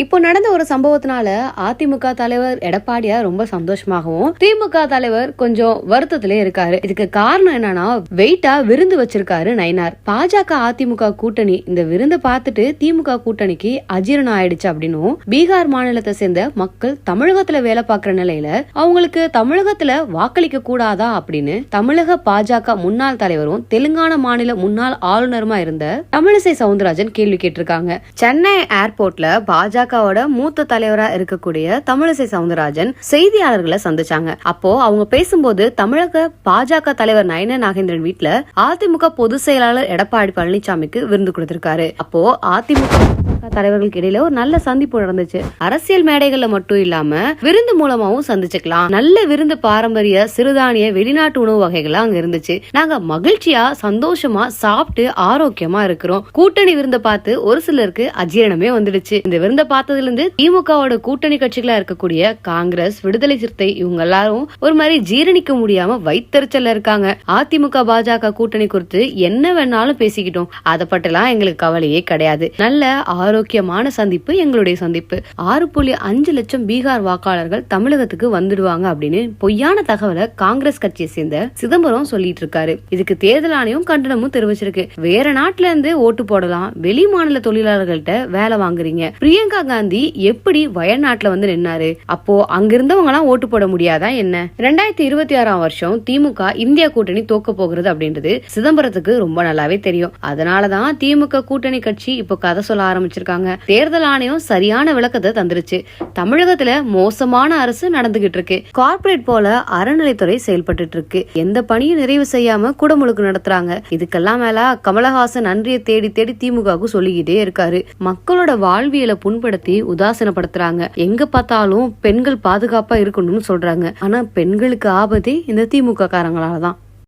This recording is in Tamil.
இப்போ நடந்த ஒரு சம்பவத்தினால அதிமுக தலைவர் எடப்பாடியார் ரொம்ப சந்தோஷமாகவும் திமுக தலைவர் கொஞ்சம் வருத்தத்திலே இருக்காரு. இதுக்கு காரணம் என்னன்னா வெயிட்டா விருந்து வச்சிருக்காரு நயனார். பாஜக அதிமுக கூட்டணி இந்த விருந்தை பார்த்துட்டு திமுக கூட்டணிக்கு அஜீரணம் ஆயிடுச்சு அப்படின்னும் பீகார் மாநிலத்தை சேர்ந்த மக்கள் தமிழகத்துல வேலை பார்க்குற நிலையில அவங்களுக்கு தமிழகத்துல வாக்களிக்க கூடாதா அப்படின்னு தமிழக பாஜக முன்னாள் தலைவரும் தெலுங்கானா மாநில முன்னாள் ஆளுநருமா இருந்த தமிழிசை சவுந்தரராஜன் கேள்வி கேட்டிருக்காங்க. சென்னை ஏர்போர்ட்ல பாஜக பாஜகவோட மூத்த தலைவரா இருக்கக்கூடிய தமிழிசை சவுந்தரராஜன் செய்தியாளர்களை சந்திச்சாங்க. அப்போ அவங்க பேசும்போது தமிழக பாஜக தலைவர் நயன நாகேந்திரன் வீட்ல அதிமுக பொதுச் செயலாளர் எடப்பாடி பழனிசாமிக்கு விருந்து கொடுத்திருக்காரு. அப்போ அதிமுக தலைவர்களுக்கு இடையில ஒரு நல்ல சந்திப்பு நடந்துச்சு. அரசியல் மேடைகள்ல மட்டும் இல்லாம விருந்து மூலமாவும் சந்திச்சுக்கலாம். நல்ல விருந்து பாரம்பரிய சிறுதானிய வெளிநாட்டு உணவு வகைகள் அங்க இருந்துச்சு. நாங்க மகிழ்ச்சியா சந்தோஷமா சாப்பிட்டு ஆரோக்கியமா இருக்கிறோம். கூட்டணி விருந்தை பார்த்து ஒரு சிலருக்கு அஜீரணமே வந்துடுச்சு. இந்த விருந்தை பார்த்து இருந்து திமுகவோட கூட்டணி கட்சிகளா இருக்கக்கூடிய காங்கிரஸ் விடுதலை சிறுத்தை இவங்க எல்லாரும் ஒரு மாதிரி ஜீரணிக்க முடியாம வைத்தறிச்சல்ல இருக்காங்க. அதிமுக பாஜக கூட்டணி குறித்து என்ன வேணாலும் பேசிக்கிட்டோம். அதை பட்டெல்லாம் எங்களுக்கு கவலையே கிடையாது. நல்ல ஆரோக்கியமான சந்திப்பு எங்களுடைய சந்திப்பு. ஆறு புள்ளி அஞ்சு லட்சம் பீகார் வாக்காளர்கள் தமிழகத்துக்கு வந்துடுவாங்க அப்படின்னு பொய்யான தகவலை காங்கிரஸ் கட்சியை சேர்ந்த சிதம்பரம் சொல்லிட்டு இருக்காரு. இதுக்கு தேர்தல் ஆணையம் கண்டனமும் தெரிவிச்சிருக்கு. வேற நாட்டுல இருந்து ஓட்டு போடலாம். வெளி மாநில தொழிலாளர்கள்ட்ட வேலை வாங்குறீங்க. பிரியங்கா காந்தி எப்படி வயநாட்டுல வந்து நின்னாரு? அப்போ அங்கிருந்தவங்க எல்லாம் ஓட்டு போட முடியாதா என்ன? ரெண்டாயிரத்தி இருபத்தி ஆறாம் வருஷம் திமுக இந்தியா கூட்டணி தோக்க போகிறது அப்படின்றது சிதம்பரத்துக்கு ரொம்ப நல்லாவே தெரியும். அதனாலதான் திமுக கூட்டணி கட்சி இப்போ கதை சொல்ல ஆரம்பிச்சிருக்காங்க. தேர்தல் ஆணையம் சரியான விளக்கத்தை தந்துருச்சு. தமிழகத்துல மோசமான அரசு நடந்துகிட்டு இருக்கு. கார்ப்பரேட் போல அறநிலைத்துறை செயல்பட்டு இருக்கு. எந்த பணியும் நிறைவு செய்யாம குடமுழுக்கு நடத்துறாங்க. இதுக்கெல்லாம் மேல கமலஹாசன் நன்றியை தேடி தேடி திமுகவுக்கு சொல்லிக்கிட்டே இருக்காரு. மக்களோட வாழ்வியலை புண்படுத்த உதாசீனப்படுத்துறாங்க. எங்க பார்த்தாலும் பெண்கள் பாதுகாப்பா இருக்கணும்னு சொல்றாங்க. ஆனா பெண்களுக்கு ஆபத்தே இந்த திமுக காரங்களால தான்